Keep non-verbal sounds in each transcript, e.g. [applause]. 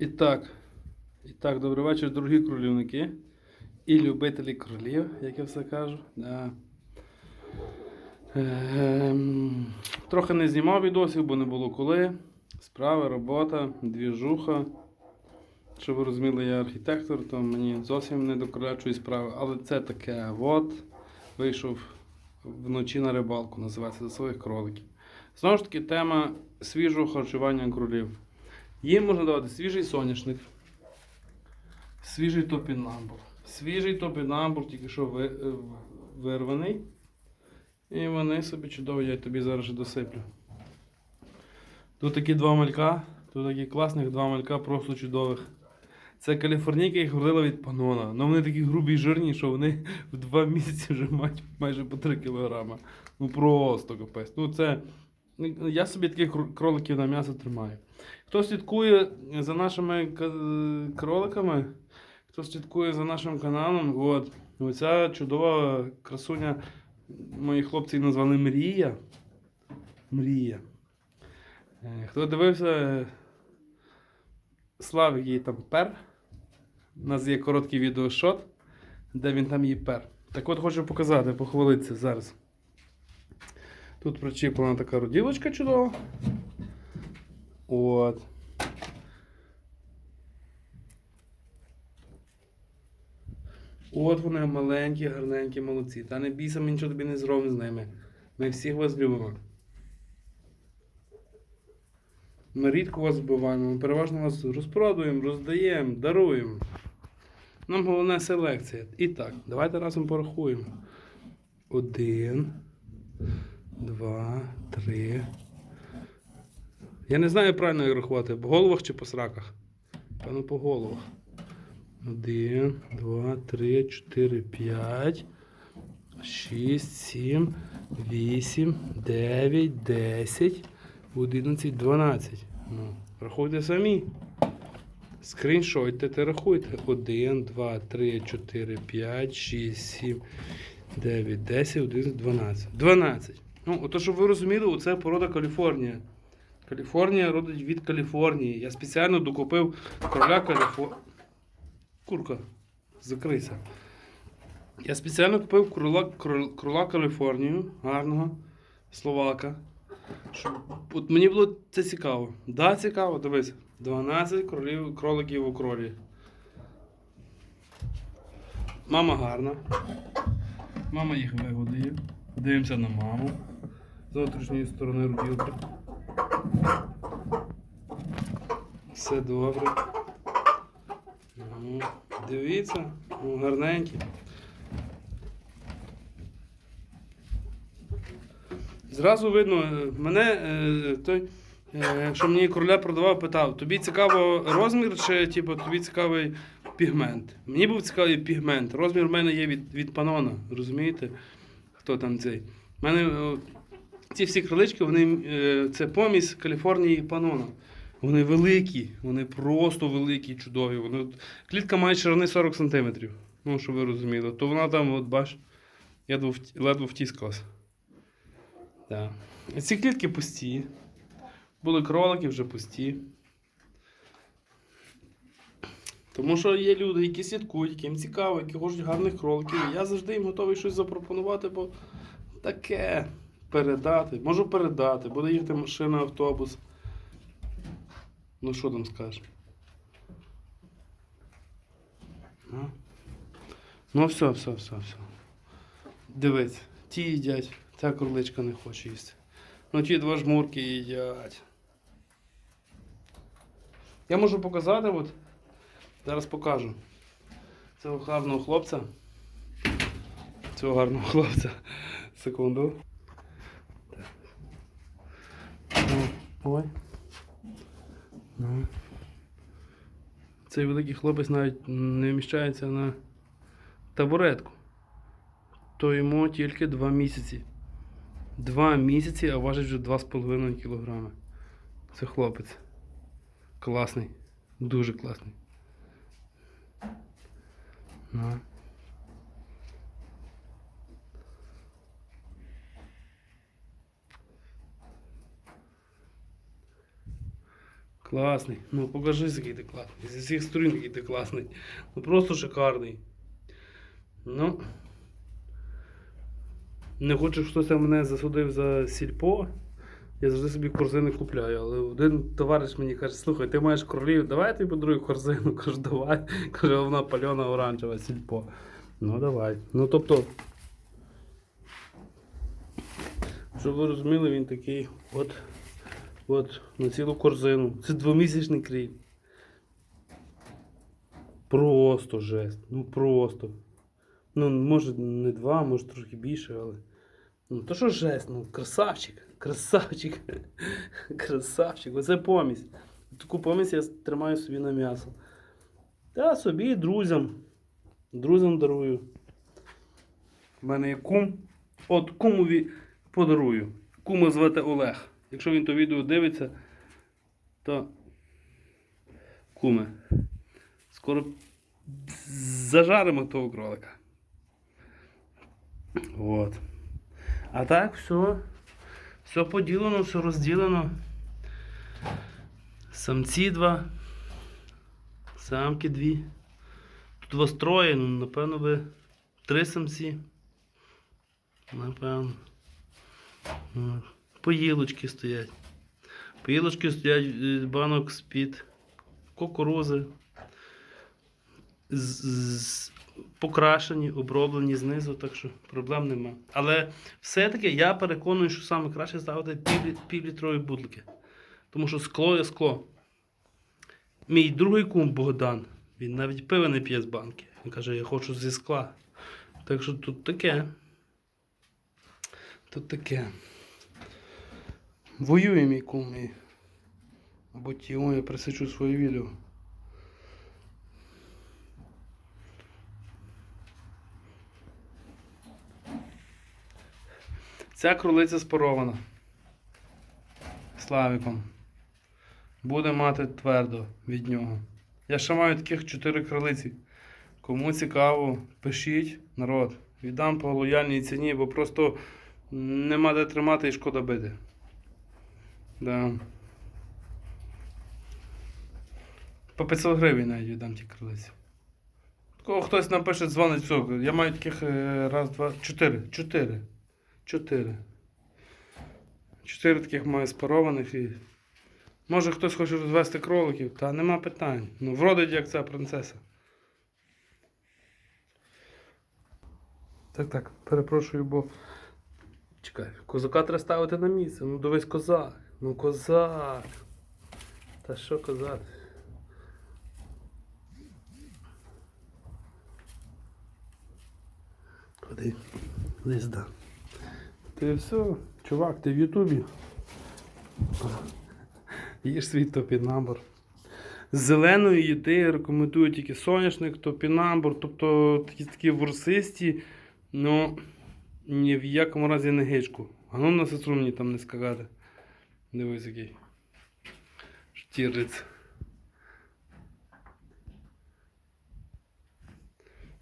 І так, і так, добрий вечір, дорогі кролівники і любителі кролів, як я все кажу. Да. Ем, трохи не знімав відосів, бо не було коли. Справи, робота, двіжуха. Щоб ви розуміли, я архітектор, то мені зовсім не до кролячої справи. Але це таке. От вийшов вночі на рибалку, називається за своїх кроликів. Знову ж таки, тема свіжого харчування кролів. Їм можна давати свіжий соняшник, свіжий топінамбур. Свіжий топінамбур, тільки що е, вирваний. І вони собі чудово, я тобі зараз досиплю. Тут такі два малька, тут такі класних два малька, просто чудових. Це каліфорнійка їх родила від панона. Ну вони такі грубі і жирні, що вони в два місяці вже мають майже по 3 кілограма. Ну просто капець. Ну це. Я собі таких кроликів на м'ясо тримаю. Хто слідкує за нашими кроликами, хто слідкує за нашим каналом, от, оця чудова красуня, мої хлопці її назвали Мрія. Мрія. Е, Хто дивився, е, Славик її там пер. У нас є короткий відеошот, де він там її пер. Так от хочу показати, похвалитися зараз. Тут причіплена така роділочка чудова. От. От вони маленькі, гарненькі, молодці. Та не бійся, ми нічого тобі не зробимо з ними. Ми всіх вас любимо. Ми рідко вас вбиваємо, ми переважно вас розпродуємо, роздаємо, даруємо. Нам головне селекція. І так, давайте разом порахуємо. Один, два, три. Я не знаю правильно як рахувати, по головах чи по сраках. Певно, по головах. Один, два, три, чотири, п'ять, шість, сім, вісім, дев'ять, десять, одинадцять, дванадцять. Ну, рахуйте самі. Скріншотьте та рахуйте. Один, два, три, чотири, п'ять, шість, сім, дев'ять, десять, одинадцять, дванадцять. Дванадцять. Ну, ото, щоб ви розуміли, оце порода Каліфорнія. Каліфорнія родить від Каліфорнії. Я спеціально докупив короля Каліфорнії. Курка, закрийся. Я спеціально купив крола, крол- крола Каліфорнію, гарного словака. Щоб, от мені було це цікаво. Да, цікаво, дивись. 12 кролів, кроликів у кролі. Мама гарна. Мама їх вигодує. Дивимося на маму. З внутрішньої сторони руділки. Все добре. Ну, Дивіться, ну, гарненькі. Зразу видно, е, мене е, той, е, що мені короля продавав, питав, тобі цікаво розмір чи типу, тобі цікавий пігмент? Мені був цікавий пігмент. Розмір в мене є від, від панона, розумієте? Хто там цей? У мене ці всі крилички, вони, е, це помість Каліфорнії і панона. Вони великі, вони просто великі, чудові. Вони, клітка має ширини 40 см. Ну, щоб ви розуміли. То вона там, от бач, я вт- ледве втіскалась. Так. Ці клітки пусті. Були кролики вже пусті. Тому що є люди, які слідкують, яким цікаво, які хочуть гарних кроликів. Я завжди їм готовий щось запропонувати, бо таке передати. Можу передати, буде їхати машина, автобус. Ну що там скажеш? Ну, ну все, все, все, все. Дивись, ті їдять, ця кроличка не хоче їсти. Ну ті два жмурки їдять. Я можу показати, от. Зараз покажу. Цього гарного хлопця. Цього гарного хлопця. Секунду. Так. Ну, Ой. Ну. Цей великий хлопець навіть не вміщається на табуретку. То йому тільки 2 місяці. Два місяці, а важить вже 2,5 кілограми. Це хлопець. Класний. Дуже класний. Ну. Класний. Ну покажи, який ти класний. Зі всіх сторін, який ти класний. Ну просто шикарний. Ну. Не хочу, щоб хтось мене засудив за сільпо. Я завжди собі корзини купляю, але один товариш мені каже, слухай, ти маєш кролів, давай я тобі подарую корзину. Кажу, давай. Каже, вона пальона оранжева сільпо. Ну давай. Ну тобто. Щоб ви розуміли, він такий от, от на цілу корзину. Це двомісячний кріп. Просто жест. Ну просто. Ну, може не два, може трошки більше, але. Ну то що жесть, ну красавчик, красавчик, [laughs] красавчик, оце помість. Таку помість я тримаю собі на м'ясо. Та собі і друзям. Друзям дарую. У мене є кум. От кумові подарую. Кума звати Олег. Якщо він то відео дивиться, то куме. Скоро зажаримо того кролика. От. А так, все. Все поділено, все розділено. Самці два. Самки дві. Тут вас троє, ну, напевно, би три самці. Напевно. Поїлочки стоять. Поїлочки стоять е, банок з-під кукурузи. Покрашені, оброблені знизу, так що проблем нема. Але все-таки я переконую, що саме краще ставити пів, півлітрові бутлики. Тому що скло є скло. Мій другий кум Богдан, він навіть пива не п'є з банки. Він каже, я хочу зі скла. Так що тут таке. Тут таке. Воює мій кум. І... Або йому я присичу своє відео. Ця кролиця спорована. Славіком. Буде мати твердо від нього. Я ще маю таких 4 кролиці. Кому цікаво, пишіть, народ. Віддам по лояльній ціні, бо просто нема де тримати і шкода бити. Да. По 500 гривень навіть віддам ті кролиці. Кого хтось напише, дзвонить, все. Я маю таких е, раз, два, чотири. Чотири. Чотири. Чотири таких маю спарованих і. Може хтось хоче розвести кроликів, та нема питань. Ну, вродить як ця принцеса. Так, так, перепрошую, бо. Чекай, козака треба ставити на місце. Ну дивись козак. Ну козак. Та що козак? Ходи, сюди. Ти все, чувак, ти в Ютубі. Їж свій топінамбур. З зеленої їди рекомендую тільки соняшник, топінамбур, тобто такі такі ворсисті, ну ні в якому разі не гичку. А ну на сестру мені там не скакати. Дивись який. Штіриць.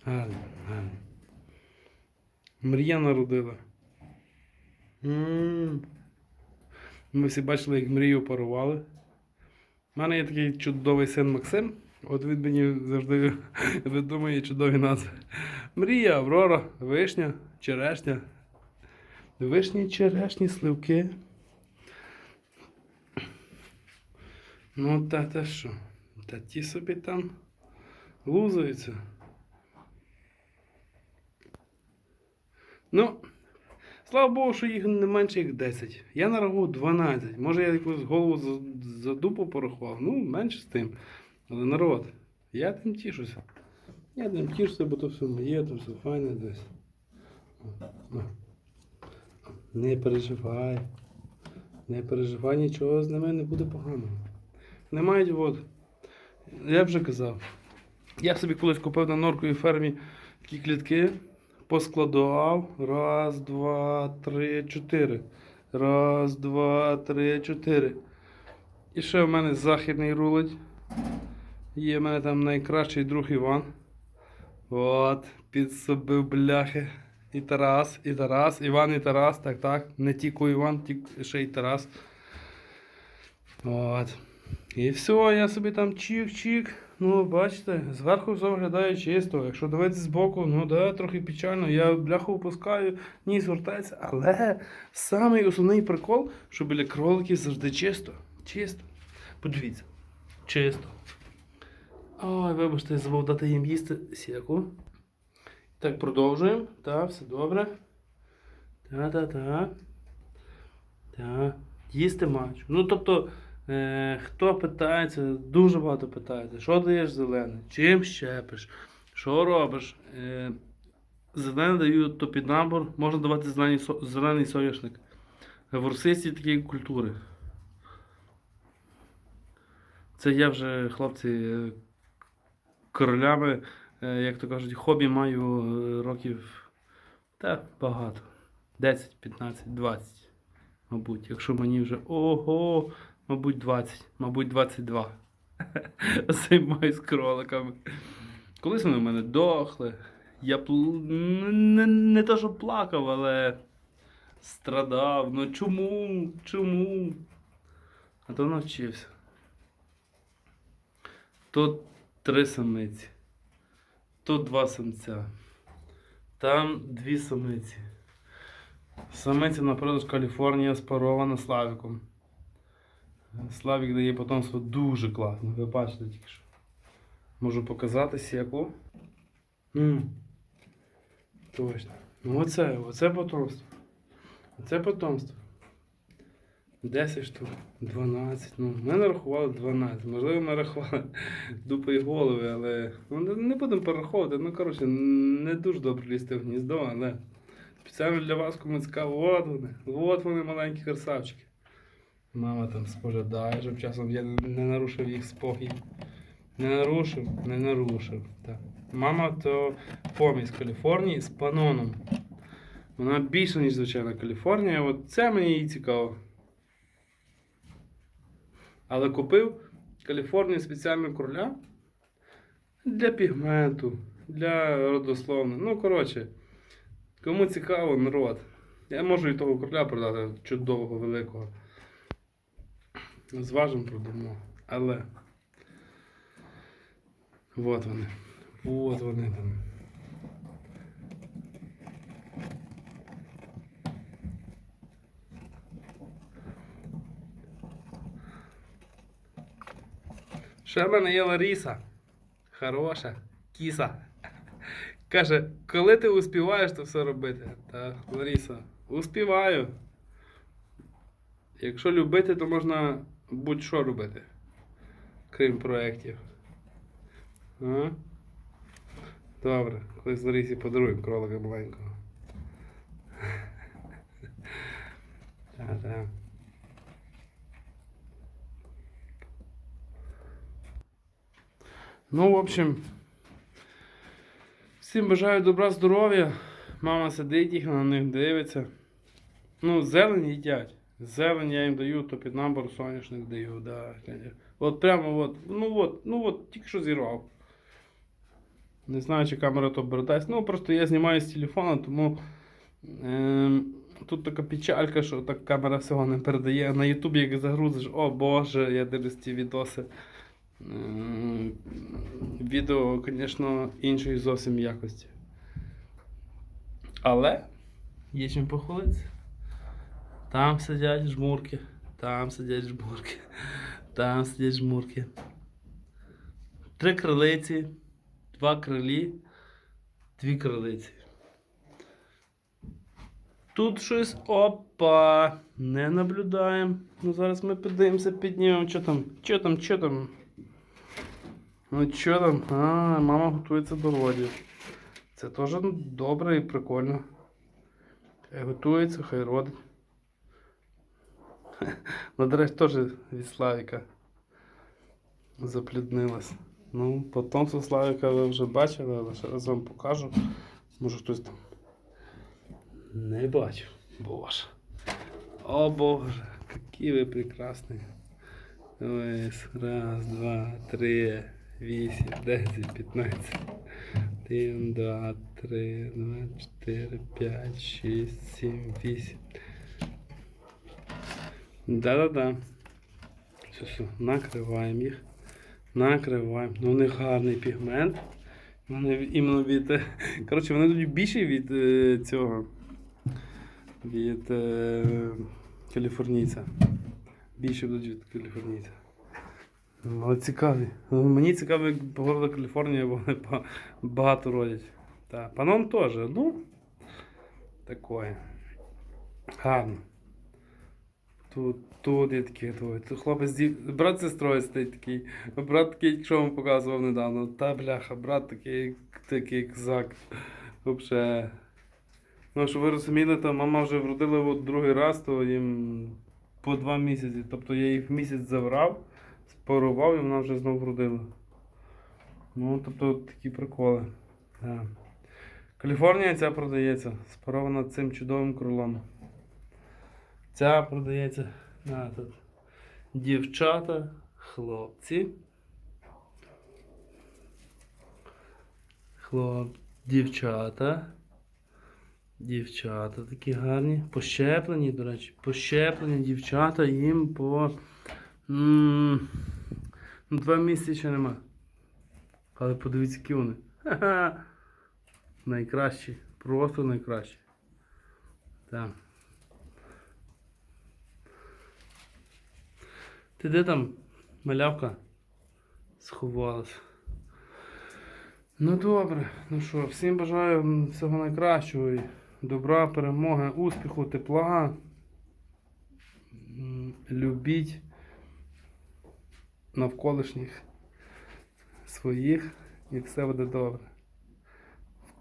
Гарно, гарно. Мрія народила. Ми всі бачили, як мрію парували. У мене є такий чудовий син Максим. От він мені завжди [laughs] видумує чудові назви. Мрія, Аврора, вишня, черешня. Вишні, черешні, сливки. Ну, та та що? Та ті собі там лузаються. Ну, слава Богу, що їх не менше як 10. Я нарахував 12. Може я якусь голову за, дупу порахував. Ну, менше з тим. Але народ, я тим тішуся. Я тим тішуся, бо то все моє, то все файне десь. О. Не переживай. Не переживай, нічого з ними не буде поганого. Не мають воду. Я вже казав. Я собі колись купив на норковій фермі такі клітки, поскладав. Раз, два, три, чотири. Раз, два, три, чотири. І ще в мене західний рулить. Є в мене там найкращий друг Іван. От, підсобив бляхи. І Тарас, і Тарас, Іван і Тарас, так, так. Не тільки Іван, тільки ще й Тарас. От. І все, я собі там чик-чик. Ну, бачите, зверху все виглядає чисто. Якщо дивитися збоку, ну да, трохи печально. Я бляху опускаю, ніс вертається. Але самий основний прикол, що біля кроликів завжди чисто. Чисто. Подивіться. Чисто. Ой, вибачте, я забув дати їм їсти сіку. Так, продовжуємо. Так, все добре. Та-та-та. Так. Їсти мають. Ну, тобто, хто питається, дуже багато питається, що даєш зелене, чим щепиш, що робиш. Е, зелене даю то під набор, можна давати зелений, зелений соняшник. В русисті такі культури. Це я вже, хлопці, е, королями, е, як то кажуть, хобі маю е, років та багато. 10, 15, 20. Мабуть, якщо мені вже ого, мабуть, 20, мабуть, 22. [laughs] Займаюсь кроликами. Колись вони в мене дохли. Я пл... не, не то, що плакав, але страдав. Ну чому? Чому? А то навчився. Тут три самиці. Тут два самця. Там дві самиці. Самиця на Каліфорнія спарована Славіком. Славік дає потомство дуже класно. Ви бачите тільки що. Можу показати сіку. Точно. Ну оце, оце потомство. Оце потомство. 10 штук, 12. Ну, ми нарахували 12. Можливо, ми рахували [laughs] дупи і голови, але ну, не будемо перераховувати. Ну, коротше, не дуже добре лізти в гніздо, але спеціально для вас кому цікаво, от вони, от вони маленькі красавчики. Мама там споглядає, щоб часом я не нарушив їх спокій. Не нарушив, не нарушив. Так. Мама то помість Каліфорнії з паноном. Вона більша, ніж звичайна Каліфорнія. От це мені її цікаво. Але купив Каліфорнію спеціального короля для пігменту, для родословних. Ну, коротше, кому цікаво, народ. Я можу і того короля продати чудового, великого. Зважимо продамо. Але. Вот вони. Вот вони там. Ще в мене є Ларіса. Хороша, кіса. Каже, коли ти успіваєш то все робити? Та, Ларіса, успіваю. Якщо любити, то можна будь-що робити. Крім проєктів. А? Добре, колись Ларісі подаруємо кролика маленького. [laughs] Та-та. Ну, в общем, всім бажаю добра здоров'я. Мама сидить їх, на них дивиться. Ну, зелень їдять. Зелень я їм даю, то під набор соняшник даю, да. От прямо от, ну от, ну от, тільки що зірвав. Не знаю, чи камера то передасть. Ну, просто я знімаю з телефона, тому ем, тут така печалька, що так камера всього не передає. На Ютубі як загрузиш, о Боже, я дивлюсь ці відоси. Ем, Відео, звісно, іншої зовсім якості. Але є чим похвалитися. Там сидять жмурки, там сидять жмурки, там сидять жмурки. Три крилиці, два крилі, дві крилиці. Тут щось опа. Не наблюдаємо. Ну зараз ми подивимося, піднімемо. Що там? Що там, що там? Ну що там? А, мама готується до родів. Це теж добре і прикольно. Хай готується, хай родить. Ну, до речі, теж від Славіка запліднилась. Ну, потомство Славіка ви вже бачили, але ще раз вам покажу. Може хтось там не бачив. Боже. О Боже, які ви прекрасні. Ось, раз, два, три, вісім, десять, п'ятнадцять. Один, два, три, два, чотири, п'ять, шість, сім, вісім. Да-да-да. Накриваємо їх. Накриваємо. Ну, них гарний пігмент. Вони іменно від. е, Коротше, вони тут більші від е, цього. Від е, каліфорнійця. Більше будуть від каліфорнійця. Але цікаві. Мені цікаво, як по городу Каліфорнія, вони ба- багато родять. Так, паном теж, ну. Такое. Гарно. Тут, тут є такі двоє. Тут хлопець дів... брат сестрою стоїть такий. Брат такий, що вам показував недавно. Та бляха, брат такий, такий кзак. Вообще. Ну, щоб ви розуміли, то мама вже вродила от другий раз, то їм по два місяці. Тобто я їх місяць забрав, спарував і вона вже знову вродила. Ну, тобто такі приколи. Да. Каліфорнія ця продається, спарована цим чудовим крилом. Ця продається. А, тут. Дівчата, хлопці. Хлоп, дівчата. Дівчата такі гарні. Пощеплені, до речі, пощеплені дівчата їм по. м, Ну, два місяці ще нема. Але подивіться, які вони. Ха-ха. Найкращі. Просто найкращі. Так. Ти де там, малявка? Сховалась. Ну добре, ну що, всім бажаю всього найкращого і добра, перемоги, успіху, тепла. Любіть навколишніх своїх і все буде добре.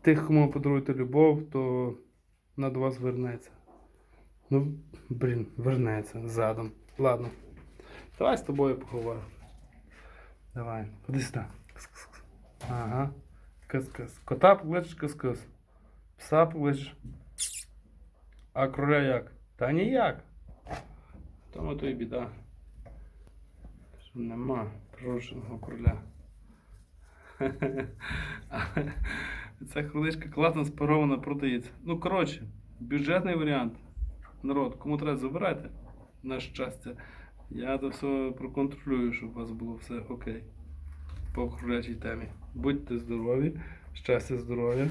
Тих, кому подаруєте любов, то вона до вас вернеться. Ну, блін, вернеться задом. Ладно. Давай з тобою поговоримо. Давай, ходи сюди. Ага. Кис-кис. Кота покличеш кис-кис. Пса покличеш. А кроля як? Та ніяк. Тому то і біда. Що нема прорушеного короля. [laughs] Ця кроличка класно спарована продається. Ну, коротше, бюджетний варіант. Народ, кому треба забирайте. На щастя. Я це все проконтролюю, щоб у вас було все окей. По кролячій темі. Будьте здорові, щастя, здоров'я.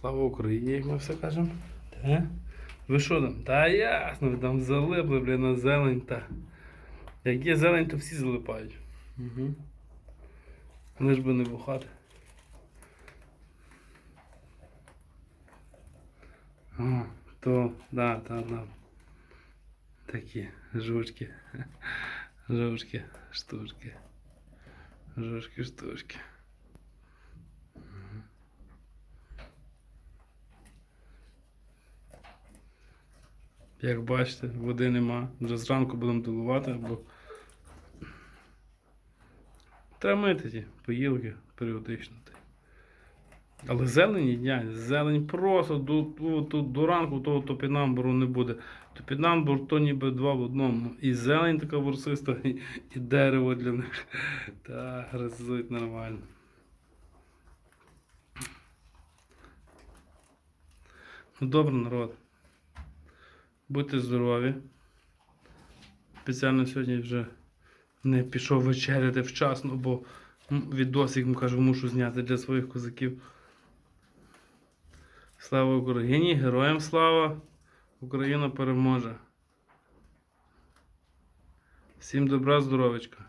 Слава Україні, як ми все кажемо. Та? Ви що там? Та ясно, ви там залипли, блін, на зелень та. Як є зелень, то всі залипають. Угу. Лиш би не бухати. А, то, да, да, да. Такі жучки. Жучки, штучки. Жучки, штучки. Як бачите, води нема. Вже зранку будемо доливати, бо треба мити ті поїлки періодично. Але зелені дядь, зелень просто до, до, до, ранку того топінамбуру не буде. Топінамбур то ніби два в одному. І зелень така ворсиста, і, і дерево для них. Та гризуть нормально. Ну добре, народ. Будьте здорові. Спеціально сьогодні вже не пішов вечеряти вчасно, бо відосик, кажу, мушу зняти для своїх козаків. Слава Україні! Героям слава! Україна переможе! Всім добра, здоровечка!